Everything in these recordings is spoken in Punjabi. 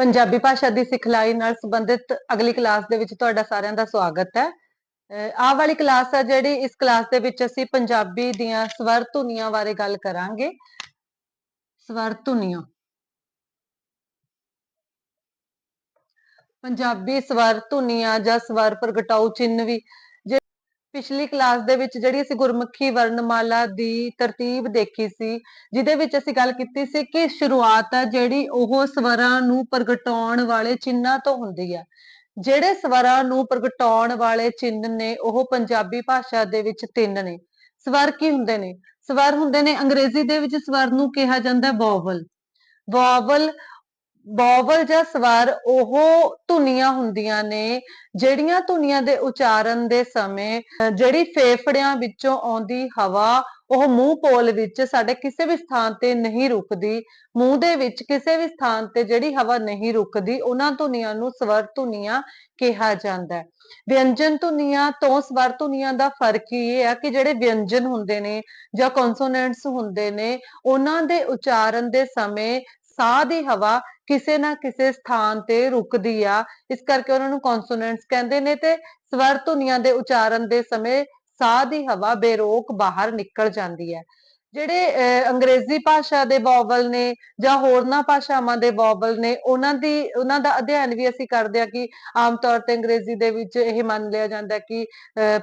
ਪੰਜਾਬੀ ਭਾਸ਼ਾ ਦੀ ਸਿਖਲਾਈ ਨਾਲ ਸੰਬੰਧਿਤ ਅਗਲੀ ਕਲਾਸ ਦੇ ਵਿੱਚ ਤੁਹਾਡਾ ਸਾਰਿਆਂ ਦਾ ਸਵਾਗਤ ਹੈ। ਆਹ ਵਾਲੀ ਕਲਾਸ ਹੈ ਜਿਹੜੀ ਇਸ ਕਲਾਸ ਦੇ ਵਿੱਚ ਅਸੀਂ ਪੰਜਾਬੀ ਦੀਆਂ ਸਵਰ ਧੁਨੀਆਂ ਬਾਰੇ ਗੱਲ ਕਰਾਂਗੇ। ਸਵਰ ਧੁਨੀਆਂ। ਪੰਜਾਬੀ ਸਵਰ ਧੁਨੀਆਂ ਜਾਂ ਸਵਰ ਪ੍ਰਗਟਾਊ ਚਿੰਨ੍ਹ ਵੀ ਪਿਛਲੀ ਕਲਾਸ ਦੇ ਵਿੱਚ ਜਿਹੜੀ ਅਸੀਂ ਗੁਰਮੁਖੀ ਵਰਣਮਾਲਾ ਦੀ ਤਰਤੀਬ ਦੇਖੀ ਸੀ, ਜਿਹਦੇ ਵਿੱਚ ਅਸੀਂ ਗੱਲ ਕੀਤੀ ਸੀ ਕਿ ਸ਼ੁਰੂਆਤ ਹੈ ਜਿਹੜੀ ਉਹ ਸਵਰਾਂ ਨੂੰ ਪ੍ਰਗਟਾਉਣ ਵਾਲੇ ਚਿੰਨ੍ਹਾਂ ਤੋਂ ਹੁੰਦੀ ਹੈ ਜਿਹੜੇ ਸਵਰਾਂ ਨੂੰ ਪ੍ਰਗਟਾਉਣ ਵਾਲੇ ਚਿੰਨ੍ਹ ਨੇ, ਉਹ ਪੰਜਾਬੀ ਭਾਸ਼ਾ ਦੇ ਵਿੱਚ ਤਿੰਨ ਨੇ। ਸਵਰ ਕੀ ਹੁੰਦੇ ਨੇ? ਸਵਰ ਹੁੰਦੇ ਨੇ, ਅੰਗਰੇਜ਼ੀ ਦੇ ਵਿੱਚ ਸਵਰ ਨੂੰ ਕਿਹਾ ਜਾਂਦਾ ਹੈ ਵੋਵਲ ਵੋਵਲ ਬੋਵਲ ਜਾਂ ਸਵਰ ਉਹ ਧੁਨੀਆਂ ਹੁੰਦੀਆਂ ਨੇ, ਜਿਹੜੀਆਂ ਧੁਨੀਆਂ ਦੇ ਉਚਾਰਨ ਦੇ ਸਮੇਂ ਜਿਹੜੀ ਫੇਫੜਿਆਂ ਵਿੱਚੋਂ ਆਉਂਦੀ ਹਵਾ, ਉਹ ਮੂੰਹ ਪੋਲ ਵਿੱਚ ਸਾਡੇ ਕਿਸੇ ਵੀ ਸਥਾਨ ਤੇ ਨਹੀਂ ਰੁਕਦੀ, ਮੂੰਹ ਦੇ ਵਿੱਚ ਕਿਸੇ ਵੀ ਸਥਾਨ ਤੇ ਜਿਹੜੀ ਹਵਾ ਨਹੀਂ ਰੁਕਦੀ, ਉਹਨਾਂ ਧੁਨੀਆਂ ਨੂੰ ਸਵਰ ਧੁਨੀਆਂ ਕਿਹਾ ਜਾਂਦਾ ਹੈ। ਵਿਅੰਜਨ ਧੁਨੀਆਂ ਤੋਂ ਸਵਰ ਧੁਨੀਆਂ ਦਾ ਫ਼ਰਕ ਹੀ ਇਹ ਹੈ ਕਿ ਜਿਹੜੇ ਵਿਅੰਜਨ ਹੁੰਦੇ ਨੇ ਜਾਂ ਕੌਨਸੋਨੈਂਟਸ ਹੁੰਦੇ ਨੇ, ਉਹਨਾਂ ਦੇ ਉਚਾਰਨ ਦੇ ਸਮੇਂ ਸਾਹ ਦੀ ਹਵਾ ਕਿਸੇ ਨਾ ਕਿਸੇ ਸਥਾਨ ਤੇ ਰੁਕਦੀ ਆ। ਇਸ ਕਰਕੇ ਉਹਨਾਂ ਨੂੰ ਕੌਨਸੋਨੈਂਟਸ ਕਹਿੰਦੇ ਨੇ ਤੇ ਸਵਰ ਧੁਨੀਆਂ ਦੇ ਉਚਾਰਨ ਦੇ ਸਮੇਂ ਸਾਹ ਦੀ ਹਵਾ ਬੇਰੋਕ ਬਾਹਰ ਨਿਕਲ ਜਾਂਦੀ ਹੈ। ਜਿਹੜੇ ਅੰਗਰੇਜ਼ੀ ਭਾਸ਼ਾ ਦੇ ਵੋਵਲ ਨੇ ਜਾਂ ਹੋਰਨਾਂ ਭਾਸ਼ਾਵਾਂ ਦੇ ਵੋਵਲ ਨੇ ਉਹਨਾਂ ਦੀ ਉਹਨਾਂ ਦਾ ਅਧਿਐਨ ਵੀ ਅਸੀਂ ਕਰਦੇ ਆ ਕਿ ਆਮ ਤੌਰ ਤੇ ਅੰਗਰੇਜ਼ੀ ਦੇ ਵਿੱਚ ਇਹ ਮੰਨ ਲਿਆ ਜਾਂਦਾ ਕਿ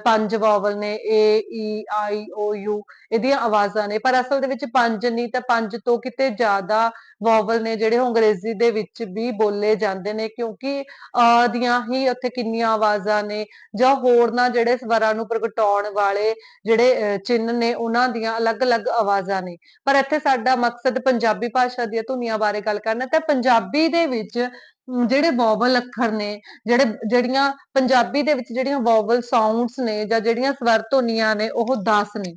ਪੰਜ ਵੋਵਲ ਨੇ ਏ ਈ ਆਈ ਓ ਯੂ ਇਹਦੀਆਂ ਆਵਾਜ਼ਾਂ ਨੇ। ਪਰ ਅਸਲ ਦੇ ਵਿੱਚ ਪੰਜ ਨਹੀਂ ਤਾਂ ਪੰਜ ਤੋਂ ਕਿਤੇ ਜ਼ਿਆਦਾ ਵੋਵਲ ਨੇ ਜਿਹੜੇ ਅੰਗਰੇਜ਼ੀ ਦੇ ਵਿੱਚ ਵੀ ਬੋਲੇ ਜਾਂਦੇ ਨੇ ਕਿਉਂਕਿ ਅ ਦੀਆਂ ਹੀ ਉੱਥੇ ਕਿੰਨੀਆਂ ਆਵਾਜ਼ਾਂ ਨੇ ਜਾਂ ਹੋਰਨਾਂ ਜਿਹੜੇ ਸਵਰਾਂ ਨੂੰ ਪ੍ਰਗਟਾਉਣ ਵਾਲੇ ਜਿਹੜੇ ਅਹ, ਚਿੰਨ੍ਹ ਨੇ ਉਹਨਾਂ ਦੀਆਂ ਅਲੱਗ-ਅਲੱਗ ਆਵਾਜ਼ਾਂ ਨੇ। ਪਰ ਇੱਥੇ ਸਾਡਾ ਮਕਸਦ ਪੰਜਾਬੀ ਭਾਸ਼ਾ ਦੀਆਂ ਧੁਨੀਆਂ ਬਾਰੇ ਗੱਲ ਕਰਨਾ ਤੇ ਪੰਜਾਬੀ ਦੇ ਵਿੱਚ ਜਿਹੜੇ ਵੋਵਲ ਅੱਖਰ ਨੇ, ਜਿਹੜੇ, ਜਿਹੜੀਆਂ ਪੰਜਾਬੀ ਦੇ ਵਿੱਚ ਜਿਹੜੀਆਂ ਵੋਵਲ ਸਾਊਂਡਸ ਨੇ ਜਾਂ ਜਿਹੜੀਆਂ ਸਵਰ ਧੁਨੀਆਂ ਨੇ, ਉਹ 10 ਨੇ।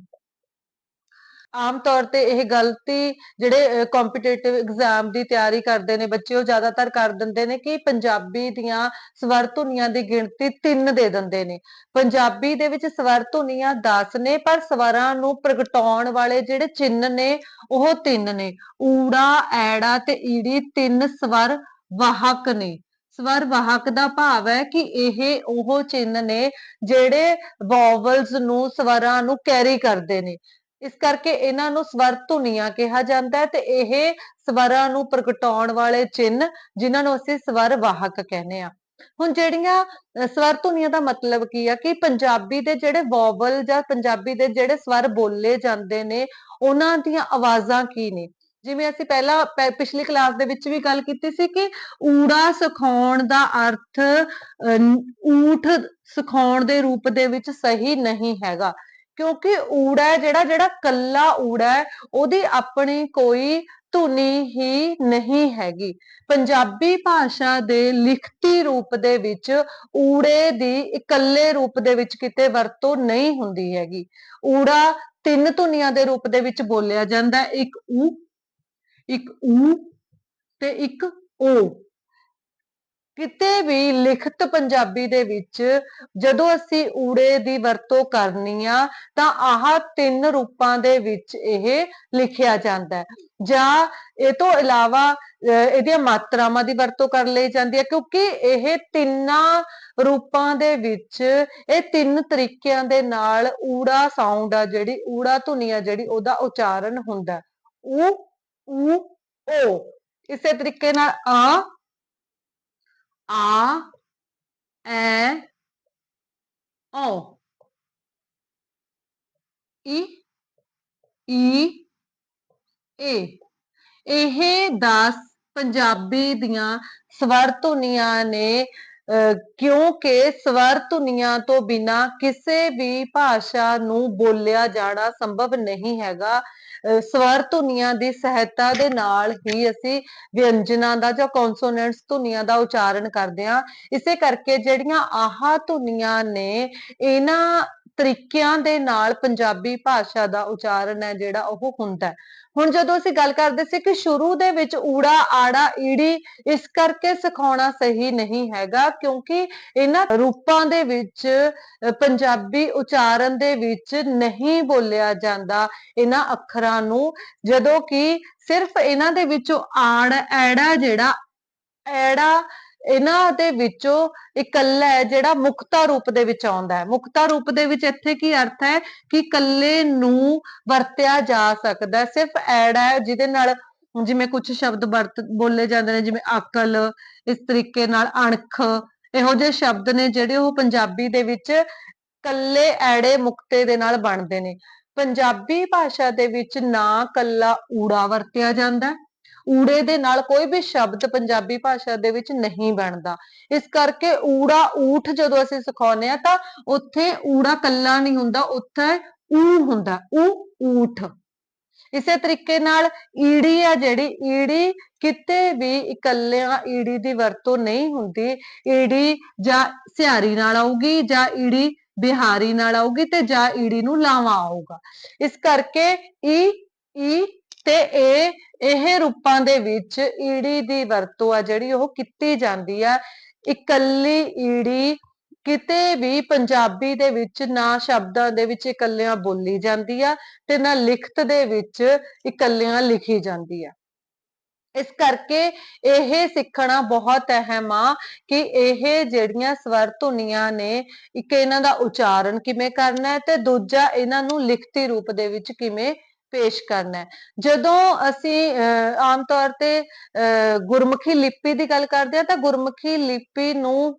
ਆਮ ਤੌਰ ਤੇ ਇਹ ਗਲਤੀ ਜਿਹੜੇ ਕੰਪੀਟੀਟਿਵ ਐਗਜ਼ਾਮ ਦੀ ਤਿਆਰੀ ਕਰਦੇ ਨੇ ਬੱਚੇ, ਉਹ ਜ਼ਿਆਦਾਤਰ ਕਰ ਦਿੰਦੇ ਨੇ ਕਿ ਪੰਜਾਬੀ ਦੀਆਂ ਸਵਰ ਧੁਨੀਆਂ ਦੀ ਗਿਣਤੀ 3 ਦੇ ਦਿੰਦੇ ਨੇ। ਪੰਜਾਬੀ ਦੇ ਵਿੱਚ ਸਵਰ ਧੁਨੀਆਂ 10 ਨੇ, ਪਰ ਸਵਰਾਂ ਨੂੰ ਪ੍ਰਗਟਾਉਣ ਵਾਲੇ ਜਿਹੜੇ ਚਿੰਨ੍ਹ ਨੇ, ਉਹ 3 ਨੇ। ਊੜਾ, ਐੜਾ ਤੇ ਈੜੀ ਤਿੰਨ ਸਵਰ ਵਾਹਕ ਨੇ। ਸਵਰ ਵਾਹਕ ਦਾ ਭਾਵ ਹੈ ਕਿ ਇਹ ਉਹ ਚਿੰਨ੍ਹ ਨੇ ਜਿਹੜੇ ਵੋਵਲਸ ਨੂੰ ਸਵਰਾਂ ਨੂੰ ਕੈਰੀ ਕਰਦੇ ਨੇ। ਇਸ ਕਰਕੇ ਇਹਨਾਂ ਨੂੰ ਸਵਰ ਧੁਨੀਆਂ ਕਿਹਾ ਜਾਂਦਾ ਹੈ ਤੇ ਇਹ ਸਵਰਾਂ ਨੂੰ ਪ੍ਰਗਟਾਉਣ ਵਾਲੇ ਚਿੰਨ੍ਹ ਜਿਨ੍ਹਾਂ ਨੂੰ ਅਸੀਂ ਸਵਰ ਵਾਹਕ ਕਹਿੰਦੇ ਆ ਹੁਣ ਜਿਹੜੀਆਂ ਸਵਰ ਧੁਨੀਆਂ ਦਾ ਮਤਲਬ ਕੀ ਆ ਕਿ ਪੰਜਾਬੀ ਦੇ ਜਿਹੜੇ ਵੋਵਲ ਜਾਂ ਪੰਜਾਬੀ ਦੇ ਜਿਹੜੇ ਸਵਰ ਬੋਲੇ ਜਾਂਦੇ ਨੇ ਉਹਨਾਂ ਦੀਆਂ ਆਵਾਜ਼ਾਂ ਕੀ ਨੇ? ਜਿਵੇਂ ਅਸੀਂ ਪਹਿਲਾਂ ਪਿਛਲੀ ਕਲਾਸ ਦੇ ਵਿੱਚ ਵੀ ਗੱਲ ਕੀਤੀ ਸੀ ਕਿ ਊੜਾ ਸਿਖਾਉਣ ਦਾ ਅਰਥ ਅਹ, ਊਠ ਸਿਖਾਉਣ ਦੇ ਰੂਪ ਦੇ ਵਿੱਚ ਸਹੀ ਨਹੀਂ ਹੈਗਾ। ਕਿਉਂਕਿ ਊੜਾ ਜਿਹੜਾ ਜਿਹੜਾ ਕੱਲਾ ਊੜਾ ਹੈ, ਉਹਦੀ ਆਪਣੀ ਕੋਈ ਧੁਨੀ ਹੀ ਨਹੀਂ ਹੈਗੀ। ਪੰਜਾਬੀ ਭਾਸ਼ਾ ਦੇ ਲਿਖਤੀ ਰੂਪ ਦੇ ਵਿੱਚ ਊੜੇ ਦੀ ਇਕੱਲੇ ਰੂਪ ਦੇ ਵਿੱਚ ਕਿਤੇ ਵਰਤੋਂ ਨਹੀਂ ਹੁੰਦੀ ਹੈਗੀ। ਊੜਾ ਤਿੰਨ ਧੁਨੀਆਂ ਦੇ ਰੂਪ ਦੇ ਵਿੱਚ ਬੋਲਿਆ ਜਾਂਦਾ ਇੱਕ ਊ ਇੱਕ ਊ ਤੇ ਇੱਕ ਓ ਕਿਤੇ ਵੀ ਲਿਖਤ ਪੰਜਾਬੀ ਦੇ ਵਿੱਚ ਜਦੋਂ ਅਸੀਂ ਊੜੇ ਦੀ ਵਰਤੋਂ ਕਰਨੀ ਆ, ਤਾਂ ਆਹ ਤਿੰਨ ਰੂਪਾਂ ਦੇ ਵਿੱਚ ਇਹ ਲਿਖਿਆ ਜਾਂਦਾ ਹੈ ਜਾਂ ਇਹ ਤੋਂ ਇਲਾਵਾ ਇਹਦੀਆਂ ਮਾਤਰਾਵਾਂ ਦੀ ਵਰਤੋਂ ਕਰ ਲਈ ਜਾਂਦੀ ਹੈ, ਕਿਉਂਕਿ ਇਹ ਤਿੰਨਾਂ ਰੂਪਾਂ ਦੇ ਵਿੱਚ, ਇਹ ਤਿੰਨ ਤਰੀਕਿਆਂ ਦੇ ਨਾਲ ਊੜਾ ਸਾਊਂਡ ਆ ਜਿਹੜੀ, ਊੜਾ ਧੁਨੀ ਆ ਜਿਹੜੀ ਉਹਦਾ ਉਚਾਰਨ ਹੁੰਦਾ ਹੈ। ਊ ਊ, ਓ, ਇਸੇ ਤਰੀਕੇ ਨਾਲ ਆ ਆ ਐ ਓ ਈ ਈ ਏ ਇਹ 10 ਪੰਜਾਬੀ ਦੀਆਂ ਸਵਰ ਧੁਨੀਆਂ ਨੇ ਕਿਉਂਕਿ ਸਵਰ ਧੁਨੀਆਂ ਤੋਂ ਬਿਨਾ ਕਿਸੇ ਵੀ ਭਾਸ਼ਾ ਨੂੰ ਬੋਲਿਆ ਜਾਣਾ ਸੰਭਵ ਨਹੀਂ ਹੈਗਾ। ਸਵਰ ਧੁਨੀਆਂ ਦੀ ਸਹਾਇਤਾ ਦੇ ਨਾਲ ਹੀ ਅਸੀਂ ਵਿਅੰਜਨਾਂ ਦਾ ਜਾਂ ਕੌਨਸੋਨੈਂਟਸ ਧੁਨੀਆਂ ਦਾ ਉਚਾਰਨ ਕਰਦੇ ਹਾਂ। ਇਸੇ ਕਰਕੇ ਜਿਹੜੀਆਂ ਆਹ ਧੁਨੀਆਂ ਨੇ, ਇਹਨਾਂ ਤਰੀਕਿਆਂ ਦੇ ਨਾਲ ਪੰਜਾਬੀ ਭਾਸ਼ਾ ਦਾ ਉਚਾਰਨ ਹੈ ਜਿਹੜਾ ਉਹ ਹੁੰਦਾ ਹੈ। ਹੁਣ ਜਦੋਂ ਅਸੀਂ ਗੱਲ ਕਰਦੇ ਸੀ ਕਿ ਸ਼ੁਰੂ ਦੇ ਵਿੱਚ ਊੜਾ, ਆੜਾ, ਈੜੀ, ਇਸ ਕਰਕੇ ਸਿਖਾਉਣਾ ਸਹੀ ਨਹੀਂ ਹੈਗਾ ਕਿਉਂਕਿ ਇਹਨਾਂ ਰੂਪਾਂ ਦੇ ਵਿੱਚ ਪੰਜਾਬੀ ਉਚਾਰਨ ਦੇ ਵਿੱਚ ਨਹੀਂ ਬੋਲਿਆ ਜਾਂਦਾ ਇਹਨਾਂ ਅੱਖਰਾਂ ਨੂੰ, ਜਦੋਂ ਕਿ ਸਿਰਫ ਇਹਨਾਂ ਦੇ ਵਿੱਚੋਂ ਆੜ ਐੜਾ ਜਿਹੜਾ, ਐੜਾ ਇਹਨਾਂ ਦੇ ਵਿੱਚੋਂ ਇਕੱਲਾ ਹੈ ਜਿਹੜਾ ਮੁਕਤਾ ਰੂਪ ਦੇ ਵਿੱਚ ਆਉਂਦਾ ਹੈ। ਮੁਕਤਾ ਰੂਪ ਦੇ ਵਿੱਚ ਇੱਥੇ ਕੀ ਅਰਥ ਹੈ ਕਿ ਇਕੱਲੇ ਨੂੰ ਵਰਤਿਆ ਜਾ ਸਕਦਾ ਹੈ। ਸਿਰਫ ਐੜਾ ਹੈ ਜਿਹਦੇ ਨਾਲ ਜਿਵੇਂ ਕੁਝ ਸ਼ਬਦ ਵਰਤ ਬੋਲੇ ਜਾਂਦੇ ਨੇ, ਜਿਵੇਂ ਅਕਲ, ਇਸ ਤਰੀਕੇ ਨਾਲ ਅਣਖ, ਇਹੋ ਜਿਹੇ ਸ਼ਬਦ ਨੇ ਜਿਹੜੇ ਉਹ ਪੰਜਾਬੀ ਦੇ ਵਿੱਚ ਕੱਲੇ ਐੜੇ ਮੁਕਤੇ ਦੇ ਨਾਲ ਬਣਦੇ ਨੇ। ਪੰਜਾਬੀ ਭਾਸ਼ਾ ਦੇ ਵਿੱਚ ਨਾ ਕੱਲਾ ਊੜਾ ਵਰਤਿਆ ਜਾਂਦਾ ਊੜੇ ਦੇ ਨਾਲ ਕੋਈ ਵੀ ਸ਼ਬਦ ਪੰਜਾਬੀ ਭਾਸ਼ਾ ਦੇ ਵਿੱਚ ਨਹੀਂ ਬਣਦਾ। ਇਸ ਕਰਕੇ ਊੜਾ ਊਠ ਜਦੋਂ ਅਸੀਂ ਸਿਖਾਉਂਦੇ ਆ ਤਾਂ ਉੱਥੇ ਊੜਾ ਕੱਲਾ ਨਹੀਂ ਹੁੰਦਾ, ਉੱਥੇ ਊ ਹੁੰਦਾ, ਊ ਊਠ। ਇਸੇ ਤਰੀਕੇ ਨਾਲ ਈੜੀ ਆ ਜਿਹੜੀ, ਈੜੀ ਕਿਤੇ ਵੀ ਇਕੱਲਿਆਂ ਈੜੀ ਦੀ ਵਰਤੋਂ ਨਹੀਂ ਹੁੰਦੀ। ਈੜੀ ਜਾਂ ਸਿਹਾਰੀ ਨਾਲ ਆਊਗੀ ਜਾਂ ਈੜੀ ਬਿਹਾਰੀ ਨਾਲ ਆਊਗੀ ਤੇ ਜਾਂ ਈੜੀ ਨੂੰ ਲਾਵਾਂ ਆਊਗਾ। ਇਸ ਕਰਕੇ ਈ ਈ ਤੇ ਏ ਇਹ ਰੂਪਾਂ ਦੇ ਵਿੱਚ ਈੜੀ ਦੀ ਵਰਤੋਂ ਆ ਜਿਹੜੀ ਉਹ ਕੀਤੀ ਜਾਂਦੀ ਆ। ਇਕੱਲੀ ਈੜੀ ਕਿਤੇ ਵੀ ਪੰਜਾਬੀ ਦੇ ਵਿੱਚ ਨਾ ਸ਼ਬਦਾਂ ਦੇ ਵਿੱਚ ਇਕੱਲਿਆਂ ਬੋਲੀ ਜਾਂਦੀ ਆ ਤੇ ਨਾ ਲਿਖਤ ਦੇ ਵਿੱਚ ਇਕੱਲਿਆਂ ਲਿਖੀ ਜਾਂਦੀ ਆ। ਇਸ ਕਰਕੇ ਇਹ ਸਿੱਖਣਾ ਬਹੁਤ ਅਹਿਮ ਆ ਕਿ ਇਹ ਜਿਹੜੀਆਂ ਸਵਰ ਧੁਨੀਆਂ ਨੇ, ਇੱਕ ਇਹਨਾਂ ਦਾ ਉਚਾਰਨ ਕਿਵੇਂ ਕਰਨਾ ਹੈ ਤੇ ਦੂਜਾ ਇਹਨਾਂ ਨੂੰ ਲਿਖਤੀ ਰੂਪ ਦੇ ਵਿੱਚ ਕਿਵੇਂ ਪੇਸ਼ ਕਰਨਾ ਹੈ। ਜਦੋਂ ਅਸੀਂ ਅਹ, ਆਮ ਤੌਰ ਤੇ ਅਹ, ਗੁਰਮੁਖੀ ਲਿਪੀ ਦੀ ਗੱਲ ਕਰਦੇ ਆ ਤਾਂ ਗੁਰਮੁਖੀ ਲਿਪੀ ਨੂੰ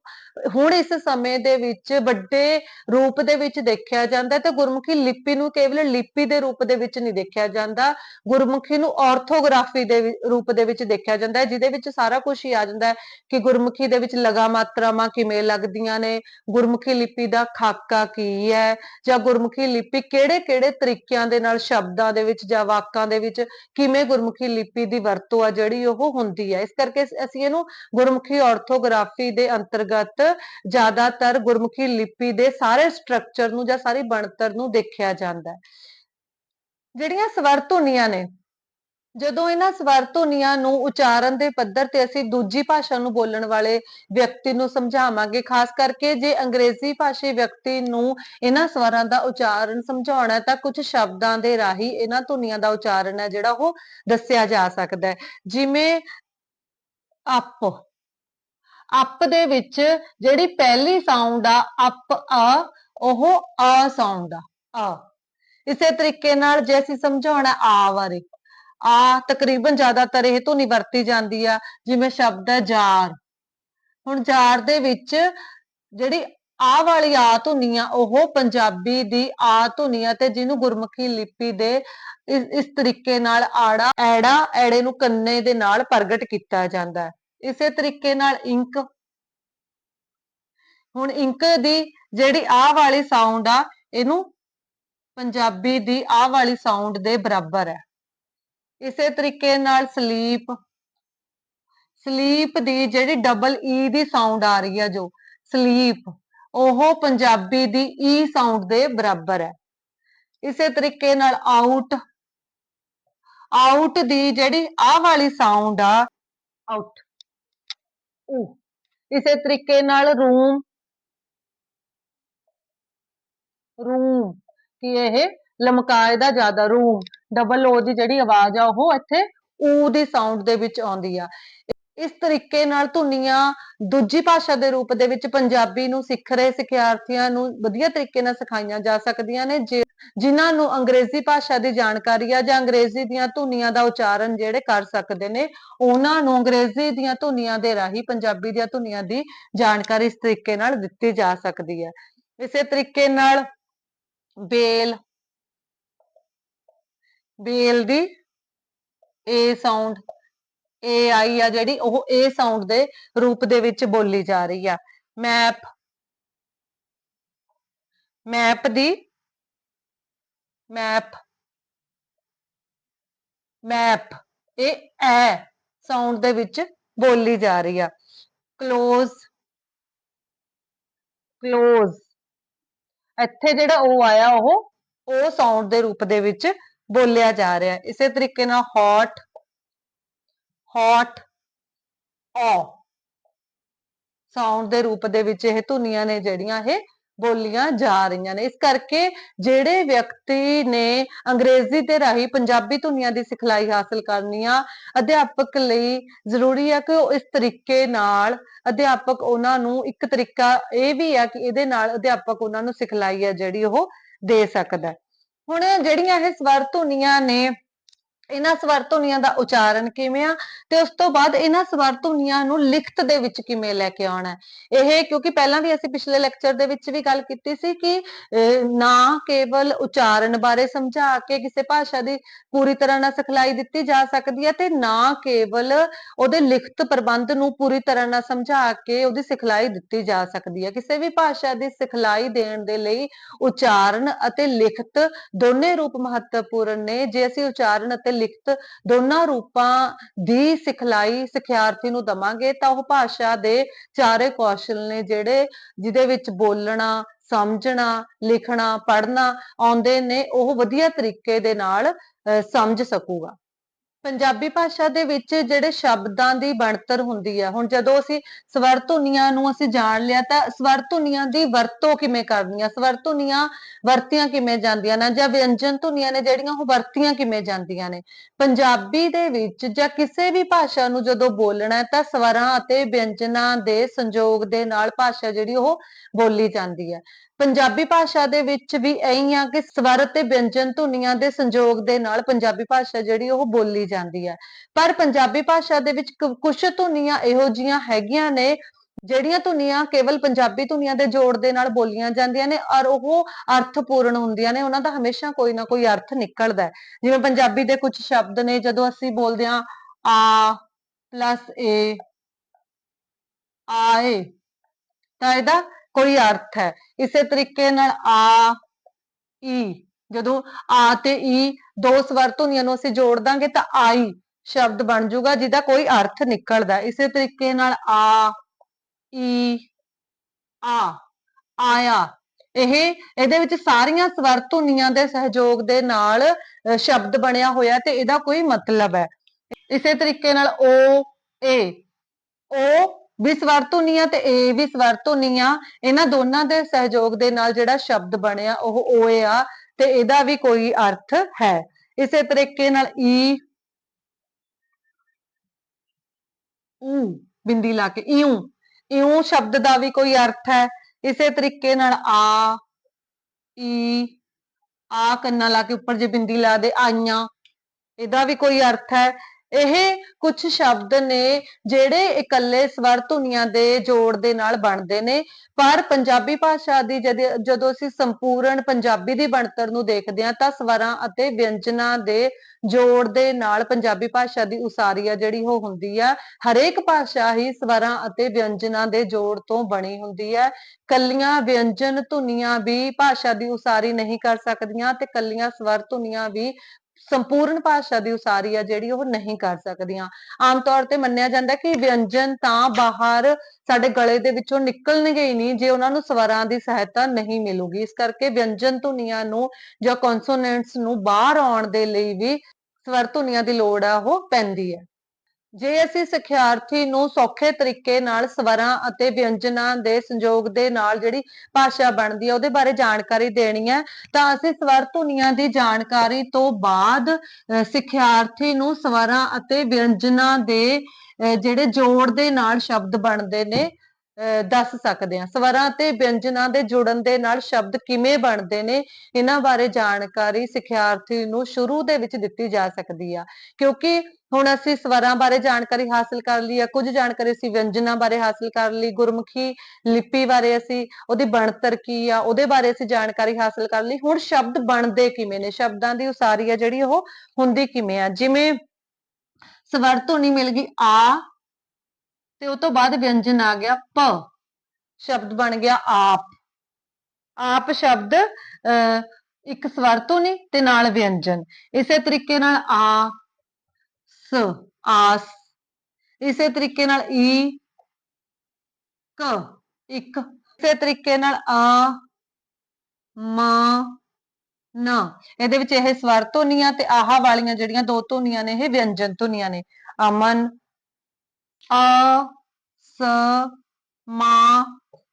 ਹੁਣ ਇਸ ਸਮੇਂ ਦੇ ਵਿੱਚ ਵੱਡੇ ਰੂਪ ਦੇ ਵਿੱਚ ਦੇਖਿਆ ਜਾਂਦਾ ਤੇ ਗੁਰਮੁਖੀ ਲਿਪੀ ਨੂੰ ਕੇਵਲ ਲਿਪੀ ਦੇ ਰੂਪ ਦੇ ਵਿੱਚ ਨਹੀਂ ਦੇਖਿਆ ਜਾਂਦਾ ਗੁਰਮੁਖੀ ਨੂੰ ਆਰਥੋਗ੍ਰਾਫੀ ਦੇ ਰੂਪ ਦੇ ਵਿੱਚ ਦੇਖਿਆ ਜਾਂਦਾ ਹੈ ਜਿਹਦੇ ਵਿੱਚ ਸਾਰਾ ਕੁਝ ਹੀ ਆ ਜਾਂਦਾ ਹੈ ਕਿ ਗੁਰਮੁਖੀ ਦੇ ਵਿੱਚ ਲਗਾ ਮਾਤਰਾਵਾਂ ਕਿਵੇਂ ਲੱਗਦੀਆਂ ਨੇ ਗੁਰਮੁਖੀ ਲਿਪੀ ਦਾ ਖਾਕਾ ਕੀ ਹੈ ਜਾਂ ਗੁਰਮੁਖੀ ਲਿਪੀ ਕਿਹੜੇ-ਕਿਹੜੇ ਤਰੀਕਿਆਂ ਦੇ ਨਾਲ ਸ਼ਬਦਾਂ ਦੇ ਵਿੱਚ ਜਾਂ ਵਾਕਾਂ ਦੇ ਵਿੱਚ ਕਿਵੇਂ ਗੁਰਮੁਖੀ ਲਿਪੀ ਦੀ ਵਰਤੋਂ ਆ ਜਿਹੜੀ ਉਹ ਹੁੰਦੀ ਹੈ ਇਸ ਕਰਕੇ ਅਸੀਂ ਇਹਨੂੰ ਗੁਰਮੁਖੀ ਆਰਥੋਗ੍ਰਾਫੀ ਦੇ ਅੰਤਰਗਤ ਜ਼ਿਆਦਾਤਰ ਗੁਰਮੁਖੀ ਲਿਪੀ ਦੇ ਸਾਰੇ ਸਟਰਕਚਰ ਨੂੰ ਜਾਂ ਸਾਰੀ ਬਣਤਰ ਨੂੰ ਦੇਖਿਆ ਜਾਂਦਾ। ਹੈ ਜਿਹੜੀਆਂ ਸਵਰ ਧੁਨੀਆਂ ਨੇ ਜਦੋਂ ਇਹਨਾਂ ਸਵਰ ਧੁਨੀਆਂ ਨੂੰ ਉਚਾਰਨ ਦੇ ਪੱਧਰ ਤੇ ਅਸੀਂ ਦੂਜੀ ਭਾਸ਼ਾ ਨੂੰ ਬੋਲਣ ਵਾਲੇ ਵਿਅਕਤੀ ਨੂੰ ਸਮਝਾਵਾਂਗੇ, ਖਾਸ ਕਰਕੇ ਜੇ ਅੰਗਰੇਜ਼ੀ ਭਾਸ਼ੀ ਵਿਅਕਤੀ ਨੂੰ ਇਹਨਾਂ ਸਵਰਾਂ ਦਾ ਉਚਾਰਨ ਸਮਝਾਉਣਾ ਤਾਂ ਕੁਝ ਸ਼ਬਦਾਂ ਦੇ ਰਾਹੀਂ ਇਹਨਾਂ ਧੁਨੀਆਂ ਦਾ ਉਚਾਰਨ ਹੈ, ਜਿਹੜਾ ਉਹ ਦੱਸਿਆ ਜਾ ਸਕਦਾ ਹੈ। ਜਿਵੇਂ ਅਪ ਅਪ ਦੇ ਵਿੱਚ ਜਿਹੜੀ ਪਹਿਲੀ ਸਾਊਂਡ ਆ, ਅਪ, ਆ, ਉਹ ਆ ਸਾਊਂਡ ਆ ਆ। ਇਸੇ ਤਰੀਕੇ ਨਾਲ ਜੇ ਅਸੀਂ ਸਮਝਾਉਣਾ ਆ ਬਾਰੇ। ਆ ਤਕਰੀਬਨ ਜ਼ਿਆਦਾਤਰ ਇਹ ਧੁਨੀ ਵਰਤੀ ਜਾਂਦੀ ਆ, ਜਿਵੇਂ ਸ਼ਬਦ ਹੈ ਜਾਰ। ਹੁਣ ਜਾਰ ਦੇ ਵਿੱਚ ਜਿਹੜੀ ਆ ਵਾਲੀ ਆ ਧੁਨੀ ਆ, ਉਹ ਪੰਜਾਬੀ ਦੀ ਆ ਧੁਨੀ ਆ ਤੇ ਜਿਹਨੂੰ ਗੁਰਮੁਖੀ ਲਿਪੀ ਦੇ ਇਸ ਇਸ ਤਰੀਕੇ ਨਾਲ ਆੜਾ, ਐੜਾ, ਐੜੇ ਨੂੰ ਕੰਨੇ ਦੇ ਨਾਲ ਪ੍ਰਗਟ ਕੀਤਾ ਜਾਂਦਾ ਹੈ। ਇਸੇ ਤਰੀਕੇ ਨਾਲ ਇੰਕ। ਹੁਣ ਇੰਕ ਦੀ ਜਿਹੜੀ ਆ ਵਾਲੀ ਸਾਊਂਡ ਆ, ਇਹਨੂੰ ਪੰਜਾਬੀ ਦੀ ਆ ਵਾਲੀ ਸਾਊਂਡ ਦੇ ਬਰਾਬਰ ਹੈ। ਇਸੇ ਤਰੀਕੇ ਨਾਲ ਸਲੀਪ ਸਲੀਪ ਦੀ ਜਿਹੜੀ ਡਬਲ ਈ e ਦੀ ਸਾਊਂਡ ਆ ਰਹੀ ਹੈ ਜੋ ਸਲੀਪ ਉਹ ਪੰਜਾਬੀ ਦੀ e ਈ ਸਾਊਂਡ ਦੇ ਬਰਾਬਰ ਹੈ। ਇਸੇ ਤਰੀਕੇ ਨਾਲ ਆਊਟ ਆਊਟ ਦੀ ਜਿਹੜੀ ਆ ਵਾਲੀ ਸਾਊਂਡ ਆ ਆਊਟ ਊ। ਇਸੇ ਤਰੀਕੇ ਨਾਲ ਰੂਮ ਰੂਮ ਕੀ ਇਹ ਲਮਕਾਏ ਦਾ ਜ਼ਿਆਦਾ, ਰੂਮ ਡਬਲ ਓ ਦੀ ਜਿਹੜੀ ਆਵਾਜ਼ ਆ, ਉਹ ਇੱਥੇ ਊ ਦੀ ਸਾਊਂਡ ਦੇ ਵਿੱਚ ਆਉਂਦੀ ਆ। ਇਸ ਤਰੀਕੇ ਨਾਲ ਧੁਨੀਆਂ ਦੂਜੀ ਭਾਸ਼ਾ ਦੇ ਰੂਪ ਦੇ ਵਿੱਚ ਪੰਜਾਬੀ ਨੂੰ ਸਿੱਖ ਰਹੇ ਸਿਖਿਆਰਥੀਆਂ ਨੂੰ ਵਧੀਆ ਤਰੀਕੇ ਨਾਲ ਸਿਖਾਈਆਂ ਜਾ ਸਕਦੀਆਂ ਨੇ ਜਿਨ੍ਹਾਂ ਨੂੰ ਅੰਗਰੇਜ਼ੀ ਭਾਸ਼ਾ ਦੀ ਜਾਣਕਾਰੀ ਆ ਜਾਂ ਅੰਗਰੇਜ਼ੀ ਦੀਆਂ ਧੁਨੀਆਂ ਦਾ ਉਚਾਰਨ ਜਿਹੜੇ ਕਰ ਸਕਦੇ ਨੇ, ਉਹਨਾਂ ਨੂੰ ਅੰਗਰੇਜ਼ੀ ਦੀਆਂ ਧੁਨੀਆਂ ਦੇ ਰਾਹੀਂ ਪੰਜਾਬੀ ਦੀਆਂ ਧੁਨੀਆਂ ਦੀ ਜਾਣਕਾਰੀ ਇਸ ਤਰੀਕੇ ਨਾਲ ਦਿੱਤੀ ਜਾ ਸਕਦੀ ਹੈ। ਇਸੇ ਤਰੀਕੇ ਨਾਲ ਬੇਲ ਬੇਲ ਦੀ ਏ ਸਾਊਂਡ ਏ ਆਈ ਆ ਜਿਹੜੀ ਉਹ ਏ ਸਾਊਂਡ ਦੇ ਰੂਪ ਦੇ ਵਿੱਚ ਬੋਲੀ ਜਾ ਰਹੀ ਆ। ਮੈਪ ਮੈਪ ਦੀ ਮੈਪ ਮੈਪ ਇਹ ਐ ਸਾਊਂਡ ਦੇ ਵਿੱਚ ਬੋਲੀ ਜਾ ਰਹੀ ਆ। ক্লোਜ਼ ক্লোਜ਼ ਇੱਥੇ ਜਿਹੜਾ ਉਹ ਆਇਆ ਉਹ ਉਹ ਸਾਊਂਡ ਦੇ ਰੂਪ ਦੇ ਵਿੱਚ ਬੋਲਿਆ ਜਾ ਰਿਹਾ ਹੈ। ਇਸੇ ਤਰੀਕੇ ਨਾਲ ਹੌਟ ਹੌਟ ਔ ਸਾਊਂਡ ਦੇ ਰੂਪ ਦੇ ਵਿੱਚ ਇਹ ਧੁਨੀਆਂ ਨੇ ਜਿਹੜੀਆਂ ਇਹ ਬੋਲੀਆਂ ਜਾ ਰਹੀਆਂ ਨੇ। ਇਸ ਕਰਕੇ ਜਿਹੜੇ ਵਿਅਕਤੀ ਨੇ ਅੰਗਰੇਜ਼ੀ ਦੇ ਰਾਹੀਂ ਪੰਜਾਬੀ ਧੁਨੀਆਂ ਦੀ ਸਿਖਲਾਈ ਹਾਸਲ ਕਰਨੀ ਆ, ਅਧਿਆਪਕ ਲਈ ਜ਼ਰੂਰੀ ਹੈ ਕਿ ਉਹ ਇਸ ਤਰੀਕੇ ਨਾਲ ਅਧਿਆਪਕ ਉਹਨਾਂ ਨੂੰ ਇੱਕ ਤਰੀਕਾ ਇਹ ਵੀ ਹੈ ਕਿ ਇਹਦੇ ਨਾਲ ਅਧਿਆਪਕ ਉਹਨਾਂ ਨੂੰ ਸਿਖਲਾਈ ਹੈ ਜਿਹੜੀ ਉਹ ਦੇ ਸਕਦਾ ਹੁਣ ਜਿਹੜੀਆਂ ਇਹ ਸਵਰ ਧੁਨੀਆਂ ਨੇ ਇਹਨਾਂ ਸਵਰ ਧੁਨੀਆਂ ਦਾ ਉਚਾਰਨ ਕਿਵੇਂ ਆ ਤੇ ਉਸ ਤੋਂ ਬਾਅਦ ਇਹਨਾਂ ਸਵਰ ਧੁਨੀਆਂ ਨੂੰ ਲਿਖਤ ਦੇ ਵਿੱਚ ਕਿਵੇਂ ਲੈ ਕੇ ਆਉਣਾ ਇਹ ਕਿਉਂਕਿ ਪਹਿਲਾਂ ਵੀ ਅਸੀਂ ਪਿਛਲੇ ਲੈਕਚਰ ਦੇ ਵਿੱਚ ਵੀ ਗੱਲ ਕੀਤੀ ਸੀ ਕਿ ਨਾ ਕੇਵਲ ਉਚਾਰਨ ਬਾਰੇ ਸਮਝਾ ਕੇ ਕਿਸੇ ਭਾਸ਼ਾ ਦੀ ਪੂਰੀ ਤਰ੍ਹਾਂ ਨਾਲ ਸਿਖਲਾਈ ਦਿੱਤੀ ਜਾ ਸਕਦੀ ਹੈ ਤੇ ਨਾ ਕੇਵਲ ਉਹਦੇ ਲਿਖਤ ਪ੍ਰਬੰਧ ਨੂੰ ਪੂਰੀ ਤਰ੍ਹਾਂ ਨਾਲ ਸਮਝਾ ਕੇ ਉਹਦੀ ਸਿਖਲਾਈ ਦਿੱਤੀ ਜਾ ਸਕਦੀ ਹੈ। ਕਿਸੇ ਵੀ ਭਾਸ਼ਾ ਦੀ ਸਿਖਲਾਈ ਦੇਣ ਦੇ ਲਈ ਉਚਾਰਨ ਅਤੇ ਲਿਖਤ ਦੋਨੇ ਰੂਪ ਮਹੱਤਵਪੂਰਨ ਨੇ। ਜੇ ਅਸੀਂ ਉਚਾਰਨ ਅਤੇ ਲਿਖਤ ਦੋਨਾਂ ਰੂਪਾਂ ਦੀ ਸਿਖਲਾਈ ਸਿਖਿਆਰਥੀ ਨੂੰ ਦਵਾਂਗੇ ਤਾਂ ਉਹ ਭਾਸ਼ਾ ਦੇ ਚਾਰੇ ਕੌਸ਼ਲ ਨੇ ਜਿਹੜੇ ਜਿਹਦੇ ਵਿੱਚ ਬੋਲਣਾ ਸਮਝਣਾ ਲਿਖਣਾ ਪੜ੍ਹਨਾ ਆਉਂਦੇ ਨੇ ਉਹ ਵਧੀਆ ਤਰੀਕੇ ਦੇ ਨਾਲ ਅਹ, ਸਮਝ ਸਕੂਗਾ। ਪੰਜਾਬੀ ਭਾਸ਼ਾ ਦੇ ਵਿੱਚ ਜਿਹੜੇ ਸ਼ਬਦਾਂ ਦੀ ਬਣਤਰ ਹੁੰਦੀ ਹੈ ਹੁਣ ਜਦੋਂ ਅਸੀਂ ਸਵਰ ਧੁਨੀਆਂ ਨੂੰ ਅਸੀਂ ਜਾਣ ਲਿਆ ਤਾਂ ਸਵਰ ਧੁਨੀਆਂ ਦੀ ਵਰਤੋਂ ਕਿਵੇਂ ਕਰਨੀਆਂ, ਸਵਰ ਧੁਨੀਆਂ ਵਰਤੀਆਂ ਕਿਵੇਂ ਜਾਂਦੀਆਂ ਨੇ ਜਾਂ ਵਿਅੰਜਨ ਧੁਨੀਆਂ ਨੇ ਜਿਹੜੀਆਂ ਉਹ ਵਰਤੀਆਂ ਕਿਵੇਂ ਜਾਂਦੀਆਂ ਨੇ? ਪੰਜਾਬੀ ਦੇ ਵਿੱਚ ਜਾਂ ਕਿਸੇ ਵੀ ਭਾਸ਼ਾ ਨੂੰ ਜਦੋਂ ਬੋਲਣਾ ਹੈ ਤਾਂ ਸਵਰਾਂ ਅਤੇ ਵਿਅੰਜਨਾਂ ਦੇ ਸੰਯੋਗ ਦੇ ਨਾਲ ਭਾਸ਼ਾ ਜਿਹੜੀ ਉਹ ਬੋਲੀ ਜਾਂਦੀ ਹੈ। ਪੰਜਾਬੀ ਭਾਸ਼ਾ ਦੇ ਵਿੱਚ ਵੀ ਐਂ ਆ ਕਿ ਸਵਰ ਤੇ ਵਿਅੰਜਨ ਧੁਨੀਆਂ ਦੇ ਸੰਯੋਗ ਦੇ ਨਾਲ ਪੰਜਾਬੀ ਭਾਸ਼ਾ ਜਿਹੜੀ ਉਹ ਬੋਲੀ ਜਾਂਦੀ ਹੈ। ਪਰ ਪੰਜਾਬੀ ਭਾਸ਼ਾ ਦੇ ਵਿੱਚ ਕੁਝ ਧੁਨੀਆਂ ਇਹੋ ਜੀਆਂ ਹੈਗੀਆਂ ਨੇ ਜਿਹੜੀਆਂ ਧੁਨੀਆਂ ਕੇਵਲ ਪੰਜਾਬੀ ਧੁਨੀਆਂ ਦੇ ਜੋੜ ਦੇ ਨਾਲ ਬੋਲੀਆਂ ਜਾਂਦੀਆਂ ਨੇ ਔਰ ਉਹ ਅਰਥਪੂਰਨ ਹੁੰਦੀਆਂ ਨੇ, ਉਹਨਾਂ ਦਾ ਹਮੇਸ਼ਾ ਕੋਈ ਨਾ ਕੋਈ ਅਰਥ ਨਿਕਲਦਾ ਹੈ। ਜਿਵੇਂ ਪੰਜਾਬੀ ਦੇ ਕੁਝ ਸ਼ਬਦ ਨੇ, ਜਦੋਂ ਅਸੀਂ ਬੋਲਦੇ ਹਾਂ ਆ ਪਲੱਸ ਏ ਆਏ ਤਾਂ ਇਹਦਾ ਕੋਈ ਅਰਥ ਹੈ। ਇਸੇ ਤਰੀਕੇ ਨਾਲ ਆ, ਈ, ਜਦੋਂ ਆ ਤੇ ਈ ਦੋ ਸਵਰ ਧੁਨੀਆਂ ਨੂੰ ਅਸੀਂ ਜੋੜ ਦਾਂਗੇ ਤਾਂ ਆਈ ਸ਼ਬਦ ਬਣ ਜਾਊਗਾ ਜਿਹਦਾ ਕੋਈ ਅਰਥ ਨਿਕਲਦਾ। ਇਸੇ ਤਰੀਕੇ ਨਾਲ ਆ, ਈ, ਆ, ਆਇਆ। ਇਹ, ਇਹਦੇ ਵਿੱਚ ਸਾਰੀਆਂ ਸਵਰ ਧੁਨੀਆਂ ਦੇ ਸਹਿਯੋਗ ਦੇ ਨਾਲ ਸ਼ਬਦ ਬਣਿਆ ਹੋਇਆ ਤੇ ਇਹਦਾ ਕੋਈ ਮਤਲਬ ਹੈ। ਇਸੇ ਤਰੀਕੇ ਨਾਲ ਓ, ਏ, ਓ ਵੀ ਸਵਰ ਧੁਨੀਆਂ ਤੇ ਏ ਵੀ ਸਵਰ ਧੁਨੀਆਂ ਇਹਨਾਂ ਦੋਨਾਂ ਦੇ ਸਹਿਯੋਗ ਦੇ ਨਾਲ ਜਿਹੜਾ ਸ਼ਬਦ ਬਣਿਆ ਉਹ ਓਏ ਆ ਤੇ ਇਹਦਾ ਵੀ ਕੋਈ ਅਰਥ ਹੈ। ਇਸੇ ਤਰੀਕੇ ਨਾਲ e, ਈ ਊ ਬਿੰਦੀ ਲਾ ਕੇ, ਇਉਂ ਇਉਂ ਸ਼ਬਦ ਦਾ ਵੀ ਕੋਈ ਅਰਥ ਹੈ। ਇਸੇ ਤਰੀਕੇ ਨਾਲ ਆ, ਈ, ਆ ਕੰਨਾਂ ਲਾ ਕੇ ਉੱਪਰ ਜੇ ਬਿੰਦੀ ਲਾ ਦੇ, ਆਈਆਂ, ਇਹਦਾ ਵੀ ਕੋਈ ਅਰਥ ਹੈ। ਇਹ ਕੁਝ ਸ਼ਬਦ ਨੇ ਜਿਹੜੇ ਇਕੱਲੇ ਸਵਰ ਧੁਨੀਆਂ ਦੇ ਜੋੜ ਦੇ ਨਾਲ ਬਣਦੇ ਨੇ। ਪਰ ਪੰਜਾਬੀ ਭਾਸ਼ਾ ਦੀ ਜਦੋਂ ਅਸੀਂ ਸੰਪੂਰਨ ਪੰਜਾਬੀ ਦੀ ਬਣਤਰ ਨੂੰ ਦੇਖਦੇ ਹਾਂ ਤਾਂ ਸਵਰਾਂ ਅਤੇ ਵਿਅੰਜਨਾਂ ਦੇ ਜੋੜ ਦੇ ਨਾਲ ਪੰਜਾਬੀ ਭਾਸ਼ਾ ਦੀ ਉਸਾਰੀ ਆ ਜਿਹੜੀ ਉਹ ਹੁੰਦੀ ਆ। ਹਰੇਕ ਭਾਸ਼ਾ ਹੀ ਸਵਰਾਂ ਅਤੇ ਵਿਅੰਜਨਾਂ ਦੇ ਜੋੜ ਤੋਂ ਬਣੀ ਹੁੰਦੀ ਹੈ ਕੱਲੀਆਂ ਵਿਅੰਜਨ ਧੁਨੀਆਂ ਵੀ ਭਾਸ਼ਾ ਦੀ ਉਸਾਰੀ ਨਹੀਂ ਕਰ ਸਕਦੀਆਂ ਤੇ ਕੱਲੀਆਂ ਸਵਰ ਧੁਨੀਆਂ ਵੀ ਸੰਪੂਰਨ ਭਾਸ਼ਾ ਦੀ ਉਸਾਰੀ ਆ ਜਿਹੜੀ ਉਹ ਨਹੀਂ ਕਰ ਸਕਦੀਆਂ। ਆਮ ਤੌਰ ਤੇ ਮੰਨਿਆ ਜਾਂਦਾ ਕਿ ਵਿਅੰਜਨ ਤਾਂ ਬਾਹਰ ਸਾਡੇ ਗਲੇ ਦੇ ਵਿੱਚੋਂ ਨਿਕਲਣਗੇ ਹੀ ਨਹੀਂ, ਜੇ ਉਹਨਾਂ ਨੂੰ ਸਵਰਾਂ ਦੀ ਸਹਾਇਤਾ ਨਹੀਂ ਮਿਲੂਗੀ। ਇਸ ਕਰਕੇ ਵਿਅੰਜਨ ਧੁਨੀਆਂ ਨੂੰ ਜਾਂ ਕੌਨਸੋਨੈਂਟਸ ਨੂੰ ਬਾਹਰ ਆਉਣ ਦੇ ਲਈ ਵੀ ਸਵਰ ਧੁਨੀਆਂ ਦੀ ਲੋੜ ਆ, ਉਹ ਪੈਂਦੀ ਹੈ ਜੇ ਅਸੀਂ ਸਿਖਿਆਰਥੀ ਨੂੰ ਸੌਖੇ ਤਰੀਕੇ ਨਾਲ ਸਵਰਾਂ ਅਤੇ ਵਿਅੰਜਨਾਂ ਦੇ ਸੰਯੋਗ ਦੇ ਨਾਲ ਜਿਹੜੀ ਭਾਸ਼ਾ ਬਣਦੀ ਹੈ ਉਹਦੇ ਬਾਰੇ ਜਾਣਕਾਰੀ ਦੇਣੀ ਹੈ ਤਾਂ ਅਸੀਂ ਸਵਰ ਧੁਨੀਆਂ ਦੀ ਜਾਣਕਾਰੀ ਤੋਂ ਬਾਅਦ ਸਿਖਿਆਰਥੀ ਨੂੰ ਸਵਰਾਂ ਅਤੇ ਵਿਅੰਜਨਾਂ ਦੇ ਜਿਹੜੇ ਜੋੜ ਦੇ ਨਾਲ ਸ਼ਬਦ ਬਣਦੇ ਨੇ ਅਹ, ਦੱਸ ਸਕਦੇ ਹਾਂ ਸਵਰਾਂ ਅਤੇ ਵਿਅੰਜਨਾਂ ਦੇ ਜੁੜਨ ਦੇ ਨਾਲ ਸ਼ਬਦ ਕਿਵੇਂ ਬਣਦੇ ਨੇ ਇਹਨਾਂ ਬਾਰੇ ਜਾਣਕਾਰੀ ਸਿਖਿਆਰਥੀ ਨੂੰ ਸ਼ੁਰੂ ਦੇ ਵਿੱਚ ਦਿੱਤੀ ਜਾ ਸਕਦੀ ਆ। ਕਿਉਂਕਿ ਹੁਣ ਅਸੀਂ ਸਵਰਾਂ ਬਾਰੇ ਜਾਣਕਾਰੀ ਹਾਸਲ ਕਰ ਲਈ ਆ ਕੁਝ ਜਾਣਕਾਰੀ ਅਸੀਂ ਵਿਅੰਜਨਾਂ ਬਾਰੇ ਹਾਸਲ ਕਰ ਲਈ ਗੁਰਮੁਖੀ ਲਿਪੀ ਬਾਰੇ ਅਸੀਂ ਉਹਦੀ ਬਣਤਰ ਕੀ ਆ ਉਹਦੇ ਬਾਰੇ ਅਸੀਂ ਜਾਣਕਾਰੀ ਹਾਸਲ ਕਰ ਲਈ। ਹੁਣ ਸ਼ਬਦ ਬਣਦੇ ਕਿਵੇਂ ਨੇ? ਸ਼ਬਦਾਂ ਦੀ ਉਸਾਰੀ ਆ ਜਿਹੜੀ ਉਹ ਹੁੰਦੀ ਕਿਵੇਂ ਆ? ਜਿਵੇਂ ਸਵਰ ਧੁਨੀ ਮਿਲ ਗਈ ਆ ਤੇ ਉਹ ਤੋਂ ਬਾਅਦ ਵਿਅੰਜਨ ਆ ਗਿਆ ਪ। ਸ਼ਬਦ ਬਣ ਗਿਆ ਆਪ। ਆਪ ਸ਼ਬਦ ਅਹ, ਇੱਕ ਸਵਰ ਧੁਨੀ ਤੇ ਨਾਲ ਵਿਅੰਜਨ। ਇਸੇ ਤਰੀਕੇ ਨਾਲ ਆ ਆਸ। ਇਸੇ ਤਰੀਕੇ ਨਾਲ ਈ, ਕ, ਇੱਕ। ਇਸੇ ਤਰੀਕੇ ਨਾਲ ਆ, ਮ, ਨ। ਇਹਦੇ ਵਿੱਚ ਇਹ ਸਵਰ ਧੁਨੀਆਂ ਤੇ ਆਹਾ ਵਾਲੀਆਂ ਜਿਹੜੀਆਂ ਦੋ ਧੁਨੀਆਂ ਨੇ, ਇਹ ਵਿਅੰਜਨ ਧੁਨੀਆਂ ਨੇ। ਅਮਨ ਅ ਸ, ਮਾ,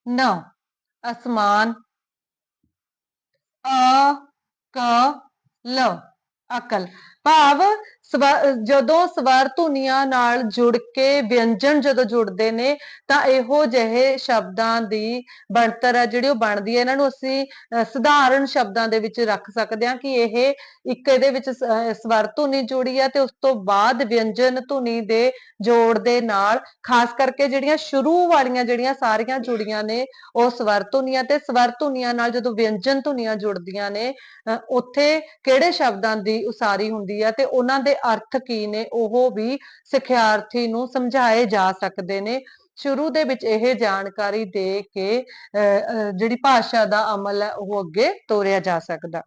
ਨ। ਅਸਮਾਨ, ਅ, ਕ, ਲ। ਅਕਲ। ਭਾਵ ਸਵ- ਜਦੋਂ ਸਵਰ ਧੁਨੀਆਂ ਨਾਲ ਜੁੜ ਕੇ ਵਿਅੰਜਨ ਜਦੋਂ ਜੁੜਦੇ ਨੇ ਤਾਂ ਇਹੋ ਜਿਹੇ ਸ਼ਬਦਾਂ ਦੀ ਬਣਤਰ ਹੈ ਜਿਹੜੀ ਉਹ ਬਣਦੀ ਹੈ। ਇਹਨਾਂ ਨੂੰ ਅਸੀਂ ਸਧਾਰਨ ਸ਼ਬਦਾਂ ਦੇ ਵਿੱਚ ਰੱਖ ਸਕਦੇ ਹਾਂ ਕਿ ਇਹ ਇੱਕ ਇਹਦੇ ਵਿੱਚ ਸਵਰ ਧੁਨੀ ਜੁੜੀ ਹੈ ਤੇ ਉਸ ਤੋਂ ਬਾਅਦ ਵਿਅੰਜਨ ਧੁਨੀ ਦੇ ਜੋੜ ਦੇ ਨਾਲ ਖਾਸ ਕਰਕੇ ਜਿਹੜੀਆਂ ਸ਼ੁਰੂ ਵਾਲੀਆਂ ਜਿਹੜੀਆਂ ਸਾਰੀਆਂ ਜੁੜੀਆਂ ਨੇ ਉਹ ਸਵਰ ਧੁਨੀਆਂ ਤੇ ਸਵਰ ਧੁਨੀਆਂ ਨਾਲ ਜਦੋਂ ਵਿਅੰਜਨ ਧੁਨੀਆਂ ਜੁੜਦੀਆਂ ਨੇ ਅ, ਉੱਥੇ ਕਿਹੜੇ ਸ਼ਬਦਾਂ ਦੀ ਉਸਾਰੀ ਹੁੰਦੀ ਹੈ ਤੇ ਉਹਨਾਂ ਦੇ ਅਰਥ ਕੀ ਨੇ ਉਹ ਵੀ ਸਿੱਖਿਆਰਥੀ ਨੂੰ ਸਮਝਾਏ ਜਾ ਸਕਦੇ ਨੇ। ਸ਼ੁਰੂ ਦੇ ਵਿੱਚ ਇਹ ਜਾਣਕਾਰੀ ਦੇ ਕੇ ਅ, ਜਿਹੜੀ ਭਾਸ਼ਾ ਦਾ ਅਮਲ ਹੈ ਉਹ ਅੱਗੇ ਤੋਰਿਆ ਜਾ ਸਕਦਾ।